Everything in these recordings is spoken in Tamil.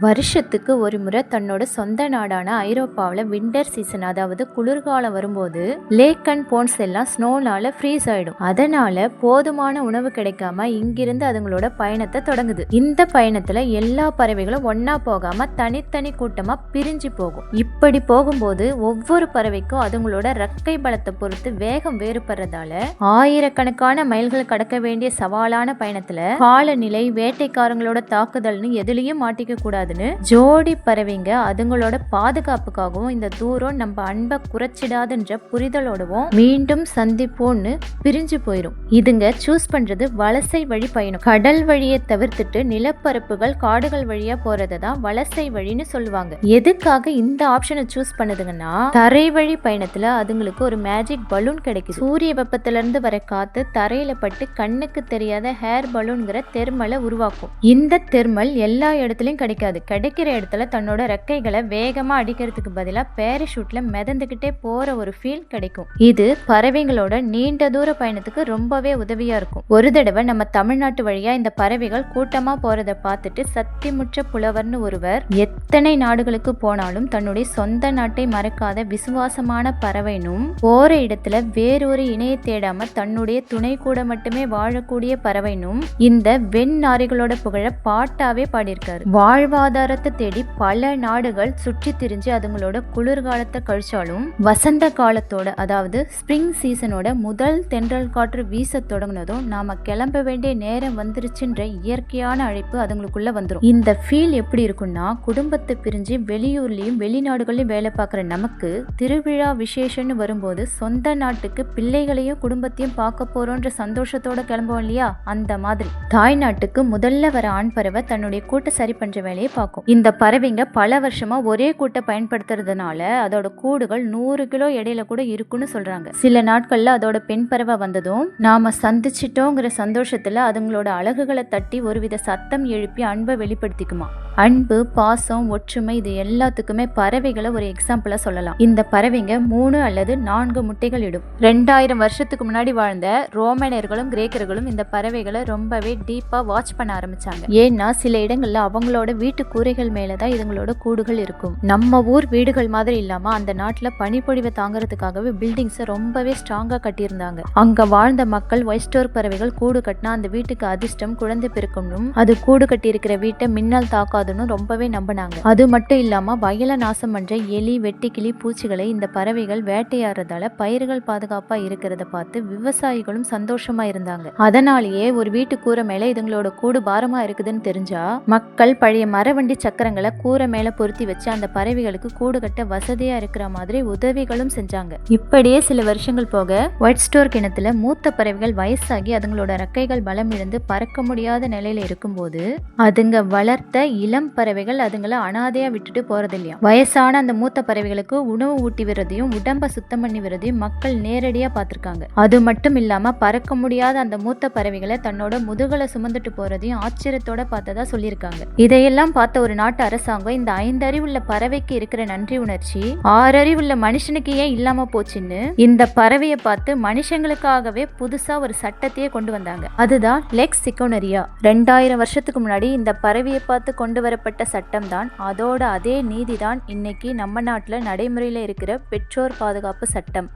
வருஷத்துக்கு ஒரு முறை தன்னோட சொந்த நாடான ஐரோப்பாவில் விண்டர் சீசன் அதாவது குளிர்காலம் வரும்போது லேக் அண்ட் போன்ஸ் எல்லாம் ஸ்னோனால ஃப்ரீஸ் ஆயிடும். அதனால போதுமான உணவு கிடைக்காம இங்கிருந்து அதுங்களோட பயணத்தை தொடங்குது. இந்த பயணத்துல எல்லா பறவைகளும் ஒன்னா போகாம தனித்தனி கூட்டமா பிரிஞ்சு போகும். இப்படி போகும்போது ஒவ்வொரு பறவைக்கும் அதுங்களோட ரக்கை பலத்தை பொறுத்து வேகம் வேறுபடுறதால ஆயிரக்கணக்கான மைல்கள் கடக்க வேண்டிய சவாலான பயணத்துல காலநிலை வேட்டைக்காரங்களோட தாக்குதல்னு எதுலயும் மாட்டிக்க கூடாதுன்னு ஜோடி பறவைங்க அதுங்களோட பாதுகாப்புக்காகவும் இந்த தூரம் நம்ம அன்பை குறைச்சிடாதுன்ற புரிதலோடவும் மீண்டும் சந்திப்போம்னு பிரிஞ்சு போயிடும் இதுங்க சூஸ் பண்றது வலசை வழி பயணம். கடல் வழியை தவிர்த்துட்டு நிலப்பரப்புகள் காடுகள் வழியா போறதை தான் வலசை வழின்னு சொல்லுவாங்க. எதுக்காக இந்த ஆப்ஷனை சூஸ் பண்ணுதுங்கன்னா தரை வழி பயணத்துல அதுங்களுக்கு ஒரு மேஜிக் பலூன் கிடைக்குது. சூரிய வெப்பத்துல இருந்து வர காத்து தரையில பட்டு கண்ணுக்கு தெரியாத ஹேர் பலூன்கிற தெர்மலை உருவாக்கும். இந்த தெர்மல் எல்லா இடத்துலயும் கிடைக்காது. கிடைக்கிற இடத்துல தன்னோட ரெக்கைகளை வேகமா அடிக்கிறதுக்கு பதிலாக பேரஷூட்ல மிதந்துக்கிட்டே போற ஒரு ஃபீல் கிடைக்கும். இது பறவைங்களோட நீண்ட தூர பயணத்துக்கு ரொம்பவே உதவியா இருக்கும். ஒரு தடவை நம்ம தமிழ்நாட்டு வழியா இந்த பறவைகள் கூட்டமா போகிறத பார்த்துட்டு சத்திமுற்ற புலவர்னு ஒருவர் எத்தனை நாடுகளுக்கு போனாலும் தன்னுடைய சொந்த நாட்டை மறக்காத விசுவாசமான பறவைனும் போற இடத்துல வேறொரு இணையை தேடாம தன்னுடைய துணை கூட மட்டுமே வாழக்கூடிய பறவைனும் இந்த வெண் நாரிகளோட புகழ பாட்டாவே பாடியிருக்காரு. வாழ்வாதாரத்தை தேடி பல நாடுகள் சுற்றி திரிஞ்சு அதுங்களோட குளிர்காலத்தை கழிச்சாலும் வசந்த காலத்தோட அதாவது ஸ்ப்ரிங் சீசனோட முதல் தென்றல் காற்று வீச தொடங்கினதும் நாம கிளம்ப வேண்டிய நேரம் வந்துருச்சுன்ற இயற்கையான அழைப்பு அதுங்களுக்குள்ள வந்துடும் இந்த ஃபீல் எப்படி இருக்கும்னா குடும்பத்தை பிரிஞ்சு வெளியூர்லயும் வெளிநாடுகளையும் வேலை பார்க்குற நமக்கு திருவிழா விசேஷம்னு வரும்போது சொந்த நாட்டுக்கு பிள்ளைகளையும் குடும்பத்தையும் பார்க்க போறோன்ற சந்தோஷத்தோட கிளம்புவோம் இல்லையா? அந்த மாதிரி. தாய் நாட்டுக்கு முதல்ல வர ஆண் பறவை தன்னுடைய கூட்ட சரி பண்ற வேலையை பார்க்கும் இந்த பறவைங்க பல வருஷமா ஒரே கூட்டை பயன்படுத்துறதுனால அதோட கூடுகள் நூறு கிலோ எடையில கூட இருக்குன்னு சொல்றாங்க. சில நாட்கள்ல அதோட பெண் பறவை வந்ததும் நாம சந்திச்சிட்டோங்கிற சந்தோஷத்துல அதுங்களோட அழகுகளை தட்டி ஒருவித சத்தம் எழுப்பி அன்பை வெளிப்படுத்திக்குமா. அன்பு பாசம் ஒற்றுமை இது எல்லாத்துக்குமே பறவைகளை ஒரு எக்ஸாம்பிளா சொல்லலாம். இந்த பறவைங்க மூணு அல்லது நான்கு முட்டைகள் இடும். ரெண்டாயிரம் வருஷத்துக்கு முன்னாடி வாழ்ந்த ரோமனியர்களும் கிரேக்கர்களும் இந்த பறவைகளை ரொம்பவே டீப்பா வாட்ச் பண்ண ஆரம்பிச்சாங்க. ஏன்னா சில இடங்கள்ல அவங்களோட வீட்டு கூரைகள் மேலதான் இதுங்களோட கூடுகள் இருக்கும். நம்ம ஊர் வீடுகள் மாதிரி இல்லாம அந்த நாட்டுல பனிப்பொழிவை தாங்கறதுக்காகவே பில்டிங்ஸை ரொம்பவே ஸ்ட்ராங்கா கட்டியிருந்தாங்க. அங்க வாழ்ந்த மக்கள் ஒய்ஸ்டோர் பறவைகள் கூடு கட்டினா அந்த வீட்டுக்கு அதிர்ஷ்டம் குழந்தை பிறக்கணும் அது கூடு கட்டி இருக்கிற வீட்டை மின்னல் தாக்காதுன்னு ரொம்பவே நம்பினாங்க. அது மட்டும் இல்லாம வயலை நாசம் பண்ற எலி வெட்டிக்கிளி பூச்சிகளை இந்த பறவைகள் வேட்டையாடுறதால பயிர்கள் பாதுகாப்பா இருக்கிறத பார்த்து விவசாயிகளும் சந்தோஷமா இருந்தாங்க. அதனாலேயே ஒரு வீட்டு கூரை மேல இதுங்களோட கூடு பாரமா இருக்குதுன்னு தெரிஞ்சா மக்கள் பழைய மரவண்டி சக்கரங்களை கூரை மேல பொருத்தி வச்சு அந்த பறவைகளுக்கு கூடு கட்ட வசதியா இருக்கிற மாதிரி உதவிகளும் செஞ்சாங்க. இப்படியே சில வருஷங்கள் போக ஒயிட் ஸ்டோர் கிணத்துல மூத்த பறவைகள் வயசாகி அதுங்களோட ரெக்கைகள் பலம் இழந்து பறக்க முடியாத நிலையில இருக்கும்போது அதுங்க வளர்த்த இளம் பறவைகள் அதுங்களை அனாதையா விட்டுட்டு போறது இல்லையா வயசான அந்த மூத்த பறவைகளுக்கு உணவு ஊட்டி விடுறதையும் உடம்ப சுத்தம் பண்ணி விடுறதையும் மக்கள் நேரடியா பார்த்திருக்காங்க. அது மட்டும் இல்லாம பறக்க முடியாத அந்த மூத்த பறவைகளை தன்னோட முதுகலை சுமந்துட்டு போறதையும் ஆச்சரியத்தோட பார்த்ததா சொல்லியிருக்காங்க. இதையெல்லாம் பார்த்த ஒரு நாட்டு அரசாங்கம் இந்த ஐந்து அறிவுள்ள பறவைக்கு இருக்கிற நன்றி உணர்ச்சி ஆறு அறிவுள்ள மனுஷனுக்கு ஏன் இல்லாம போச்சுன்னு இந்த பறவையை பார்த்து மனுஷங்களுக்காகவே புதுசா ஒரு சட்டத்தையே கொண்டு வந்தாங்க. அதுதான் லெக்ஸ் சிக்கோனரியா. ரெண்டாயிரம் வருஷத்துக்கு முன்னாடி இந்த பறவையை பார்த்து கொண்டு வரப்பட்ட சட்டம் தான் அதோட அதே நீதி தான் இன்னைக்கு நம்ம நாட்டில் நடைமுறையில் இருக்கிற பெற்றோர் பாதுகாப்பு சட்டம்.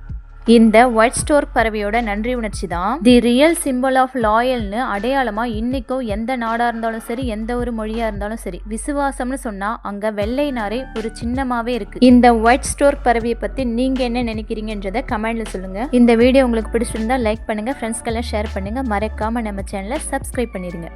இந்த ஒயிட் ஸ்டோர் பறவையோட நன்றி உணர்ச்சி தான். தி ரியல் சிம்பிள் ஆஃப் லாயல்னு அடையாளமாக இன்னைக்கும் எந்த நாடாக இருந்தாலும் சரி எந்த ஒரு மொழியாக இருந்தாலும் சரி விசுவாசம்னு சொன்னால் அங்கே வெள்ளை நாரே ஒரு சின்னமாகவே இருக்குது இந்த ஒயிட் ஸ்டோர் பறவையை பற்றி நீங்கள் என்ன நினைக்கிறீங்கன்றத கமெண்டில் சொல்லுங்கள் இந்த வீடியோ உங்களுக்கு பிடிச்சிருந்தா லைக் பண்ணுங்க ஃப்ரெண்ட்ஸ்க்கெல்லாம் ஷேர் பண்ணுங்கள் மறக்காமல் நம்ம சேனலை சப்ஸ்கிரைப் பண்ணிடுங்க